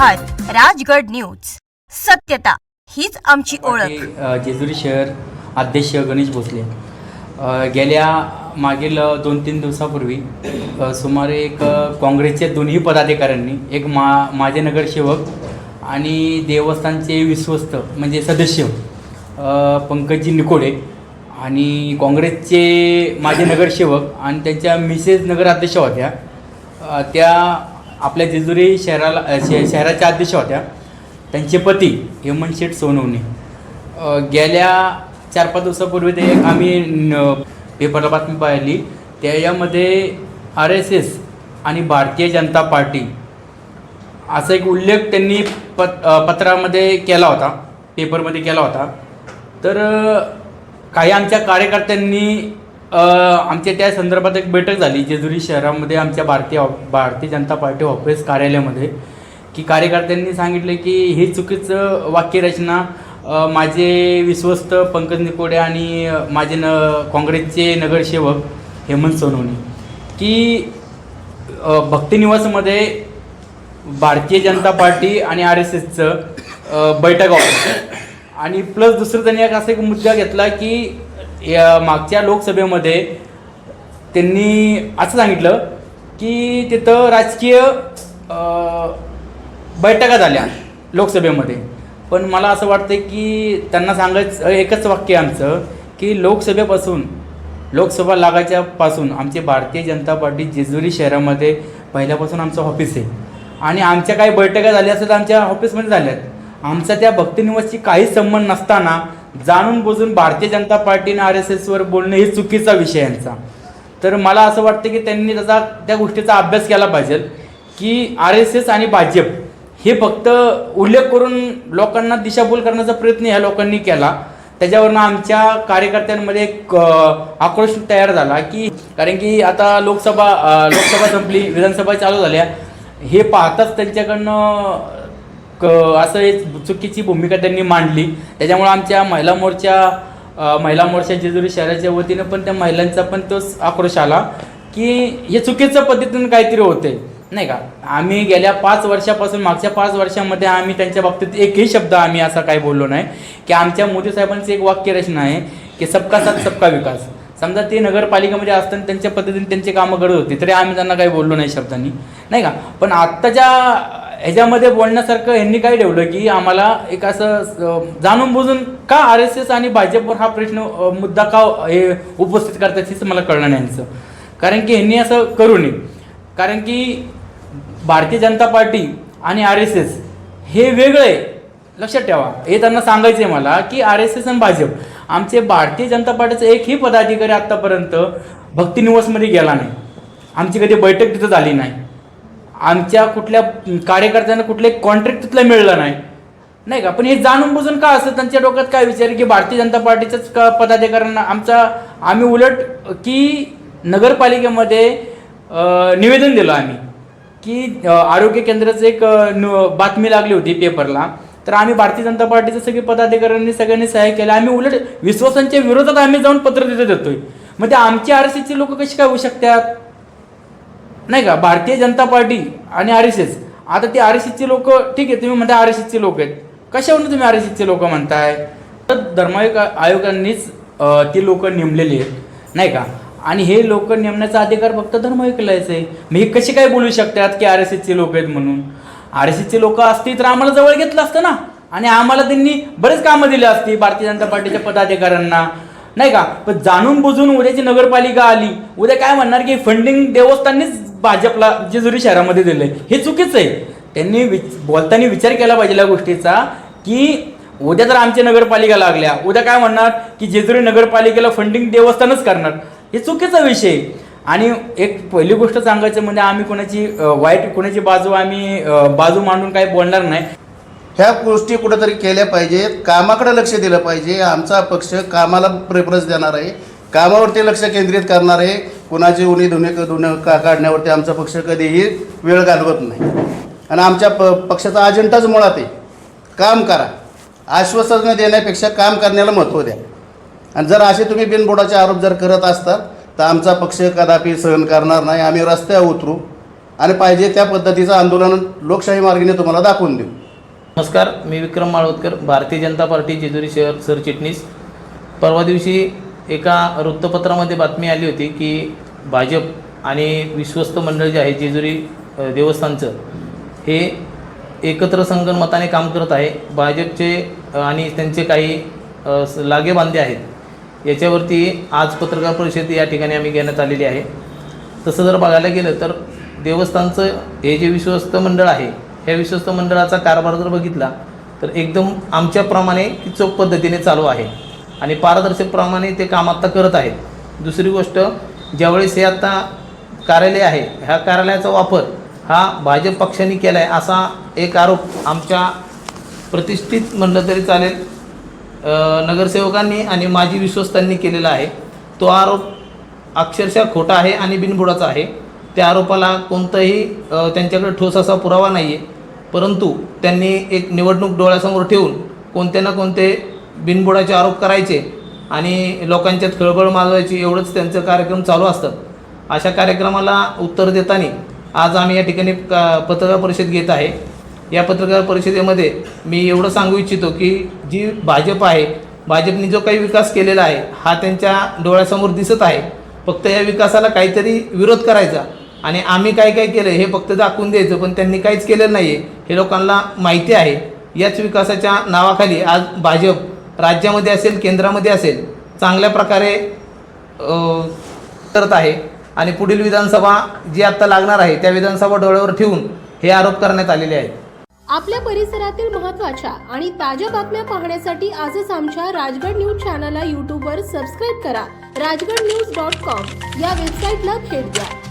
आहात राजगड न्यूज. सत्यता हीच आमची ओळख. जेजुरी शहर अध्यक्ष गणेश भोसले. गेल्या मागील दोन तीन दिवसापूर्वी सुमारे एक काँग्रेसच्या दोन्ही पदाधिकाऱ्यांनी एक मा माझे नगरसेवक आणि देवस्थानचे विश्वस्त म्हणजे सदस्य पंकजी निकोडे आणि काँग्रेसचे माझे नगरसेवक आणि त्यांच्या मिसेस नगराध्यक्ष होत्या. त्या आपल्या जेजुरी शहराला शे शहराच्या अध्यक्ष होत्या. त्यांचे पती हेमंत शेठ सोनवणे. गेल्या चार पाच दिवसापूर्वी ते एक आम्ही पेपरला बातमी पाहिली. त्याच्यामध्ये आर एस एस आणि भारतीय जनता पार्टी असा एक उल्लेख त्यांनी पत पत्रामध्ये केला होता पेपरमध्ये केला होता. तर काही आमच्या कार्यकर्त्यांनी आमच्या त्या संदर्भात एक बैठक झाली जेजुरी शहरामध्ये आमच्या भारतीय भारतीय जनता पार्टी ऑफिस कार्यालयामध्ये की कार्यकर्त्यांनी सांगितले की हे चुकीचं वाक्यरचना माझे विश्वस्त पंकज निकोडे आणि माझे न काँग्रेसचे नगरसेवक हेमंत सोनवणे की भक्तिनिवासमध्ये भारतीय जनता पार्टी आणि आर एस एसचं बैठक आणि प्लस दुसरं त्यांनी एक असा एक मुद्दा घेतला की या मागच्या लोकसभेमध्ये त्यांनी असं सांगितलं की तिथं राजकीय बैठका झाल्या लोकसभेमध्ये. पण मला असं वाटतं की त्यांना सांगायचं एकच वाक्य आमचं की लोकसभेपासून लोकसभा लागायच्या पासून आमची भारतीय जनता पार्टी जेजुरी शहरामध्ये पहिल्यापासून आमचं ऑफिस आहे. आणि आमच्या काही बैठका झाल्या असतात आमच्या ऑफिसमध्ये झाल्यात. आमचा त्या भक्तिनिवासची काहीच संबंध नसताना जाणून बुजून भारतीय जनता पार्टीने आर एस एसवर बोलणं हे चुकीचा विषय यांचा. तर मला असं वाटतं की त्यांनी त्याचा त्या गोष्टीचा अभ्यास केला पाहिजे की आर एस एस आणि भाजप हे फक्त उल्लेख करून लोकांना दिशाभूल करण्याचा प्रयत्न ह्या लोकांनी केला. त्याच्यावरनं आमच्या कार्यकर्त्यांमध्ये एक आक्रोश तयार झाला की कारण की आता लोकसभा लोकसभा संपली विधानसभा चालू झाल्या. हे पाहताच त्यांच्याकडनं क असं एक चुकीची भूमिका त्यांनी मांडली. त्याच्यामुळे आमच्या महिला मोर्चा महिला मोर्चा जेजुरी शहराच्या वतीनं पण त्या महिलांचा पण तोच आक्रोश आला की हे चुकीचं पद्धतीनं काहीतरी होते नाही का? आम्ही गेल्या पाच वर्षापासून मागच्या पाच वर्षामध्ये आम्ही त्यांच्या बाबतीत एकही शब्द आम्ही असा काही बोललो नाही की आमच्या मोदी साहेबांची एक वाक्यरचना आहे की सबका साथ सबका विकास. समजा ते नगरपालिकेमध्ये असताना त्यांच्या पद्धतीने त्यांची कामं करत होते तरी आम्ही त्यांना काही बोललो नाही शब्दांनी. नाही का? पण आत्ताच्या ह्याच्यामध्ये बोलण्यासारखं यांनी काय ठेवलं की आम्हाला एक असं जाणून बुजून का आर एस एस आणि भाजपवर हा प्रश्न मुद्दा का हे उपस्थित करतात हेच मला कळलं नाही यांचं. कारण की यांनी असं करू नये. कारण की भारतीय जनता पार्टी आणि आर एस एस हे वेगळे आहे. लक्षात ठेवा. हे त्यांना सांगायचं आहे मला की आर एस एस आणि भाजप आमचे भारतीय जनता पार्टीचं एकही पदाधिकारी आत्तापर्यंत भक्तिनिवासमध्ये गेला नाही. आमची कधी बैठक तिथं झाली नाही. आमच्या कुठल्या कार्यकर्त्यांना कुठले कॉन्ट्रॅक्ट तिथलं मिळलं नाही. नाही का? पण हे जाणून बुजून का असं त्यांच्या डोक्यात काय विचार की भारतीय जनता पार्टीच्याच का पदाधिकाऱ्यांना आमचा आम्ही उलट की नगरपालिकेमध्ये निवेदन दिलं आम्ही की आरोग्य केंद्राचं एक न- बातमी लागली होती पेपरला. तर आम्ही भारतीय जनता पार्टीचे सगळे पदाधिकाऱ्यांनी सगळ्यांनी सहाय्य केलं. आम्ही उलट विश्वासांच्या विरोधात आम्ही जाऊन पत्र तिथे देतोय. मग ते आमची आर ची लोक कशी काय होऊ शकतात? नाही का? भारतीय जनता पार्टी आणि आर एस एस. आता ते आर एस एसचे लोक ठीक आहे तुम्ही म्हणता आर एस एसचे लोक आहेत. कशावरून तुम्ही आर एस एसचे लोक म्हणताय? तर धर्मायोग आयोगांनीच ती लोक नेमलेली आहेत नाही का? आणि हे लोक नेमण्याचा अधिकार फक्त धर्मायुक्तालाच आहे. मग हे कसे काय बोलू शकतात की आर एस एसचे लोक आहेत म्हणून? आर एस एसचे लोक असती तर आम्हाला जवळ घेतलं असतं ना? आणि आम्हाला त्यांनी बरेच कामं दिली असती भारतीय जनता पार्टीच्या पदाधिकाऱ्यांना. नाही का? पण जाणून बुजून उद्याची नगरपालिका आली. उद्या काय म्हणणार की फंडिंग देवस्थांनीच भाजपला जेजुरी शहरामध्ये दिलंय. हे चुकीचं आहे. त्यांनी विच बोलताना विचार केला पाहिजे या गोष्टीचा की उद्या जर आमच्या नगरपालिका लागल्या उद्या काय म्हणणार की जेजुरी नगरपालिकेला फंडिंग देवस्थानच करणार. हे चुकीचा विषय आहे. आणि एक पहिली गोष्ट सांगायचं म्हणजे आम्ही कोणाची वाईट कोणाची बाजू आम्ही बाजू मांडून काही बोलणार नाही. ह्या गोष्टी कुठेतरी केल्या पाहिजेत. कामाकडे लक्ष दिलं पाहिजे. आमचा पक्ष कामाला प्रेफरन्स देणार आहे. कामावरती लक्ष केंद्रित करणार आहे. कुणाची उणी धुणे धुणे का काढण्यावरती आमचा पक्ष कधीही वेळ घालवत नाही. आणि आमच्या प पक्षाचा अजेंडाच मुळात आहे. काम करा. आश्वासन देण्यापेक्षा काम करण्याला महत्त्व द्या. आणि जर असे तुम्ही बिनबोडाचे आरोप जर करत असतात तर आमचा पक्ष कदापि सहन करणार नाही. आम्ही रस्त्यावर उतरू आणि पाहिजे त्या पद्धतीचं आंदोलन लोकशाही मार्गाने तुम्हाला दाखवून देऊ. नमस्कार. मी विक्रम माळवतकर भारतीय जनता पार्टी जेजुरी शहर सरचिटणीस परवा दिवशी एका वृत्तपत्रामध्ये बातमी आली होती की भाजप आणि विश्वस्त मंडळ जे आहे जेजुरी देवस्थानचं हे एकत्र संगणमताने काम करत आहे. भाजपचे आणि त्यांचे काही लागेबांधे आहेत. याच्यावरती आज पत्रकार परिषद या ठिकाणी आम्ही घेण्यात आलेली आहे. तसं जर बघायला गेलं तर देवस्थानचं हे जे विश्वस्त मंडळ आहे ह्या विश्वस्त मंडळाचा कारभार जर बघितला तर एकदम आमच्याप्रमाणे चोख पद्धतीने चालू आहे. आणि पारदर्शकप्रमाणे ते काम आत्ता करत आहेत. दुसरी गोष्ट ज्यावेळेस हे आत्ता कार्यालय आहे ह्या कार्यालयाचा वापर हा भाजप पक्षाने केला आहे असा एक आरोप आमच्या प्रतिष्ठित म्हणलं तरी चालेल नगरसेवकांनी आणि माजी विश्वस्तांनी केलेला आहे. तो आरोप अक्षरशः खोटा आहे आणि बिनबुडाचा आहे. त्या आरोपाला कोणताही त्यांच्याकडे ठोस असा पुरावा नाही आहे परंतु त्यांनी एक निवडणूक डोळ्यासमोर ठेवून कोणते ना कोणते बिनबुडाचे आरोप करायचे आणि लोकांच्यात खळबळ माजवायची एवढंच त्यांचं कार्यक्रम चालू असतात अशा कार्यक्रमाला उत्तर देताना आज आम्ही या ठिकाणी का पत्रकार परिषद घेत आहे. या पत्रकार परिषदेमध्ये मी एवढं सांगू इच्छितो की जी भाजप आहे भाजपने जो काही विकास केलेला आहे हा त्यांच्या डोळ्यासमोर दिसत आहे. फक्त या विकासाला काहीतरी विरोध करायचा आणि आम्ही काय काय केलं हे फक्त दाखवून द्यायचं पण त्यांनी काहीच केलेलं नाही आहे हे लोकांना माहिती आहे. याच विकासाच्या नावाखाली आज भाजप राज्यामध्ये असेल केंद्रामध्ये असेल चांगल्या प्रकारे करत आहे. आणि पुढील विधानसभा जी आत्ता लागणार आहे त्या विधानसभा डोळ्यावर ठेवून हे आरोप करण्यात आलेले आहेत. आपल्या परिसरातील महत्त्वाच्या आणि ताज्या बातम्या पाहण्यासाठी आजच आमच्या राजगड न्यूज चॅनलला यूट्यूबवर सबस्क्राईब करा. राजगड न्यूज डॉट कॉम या वेबसाईटला भेट द्या.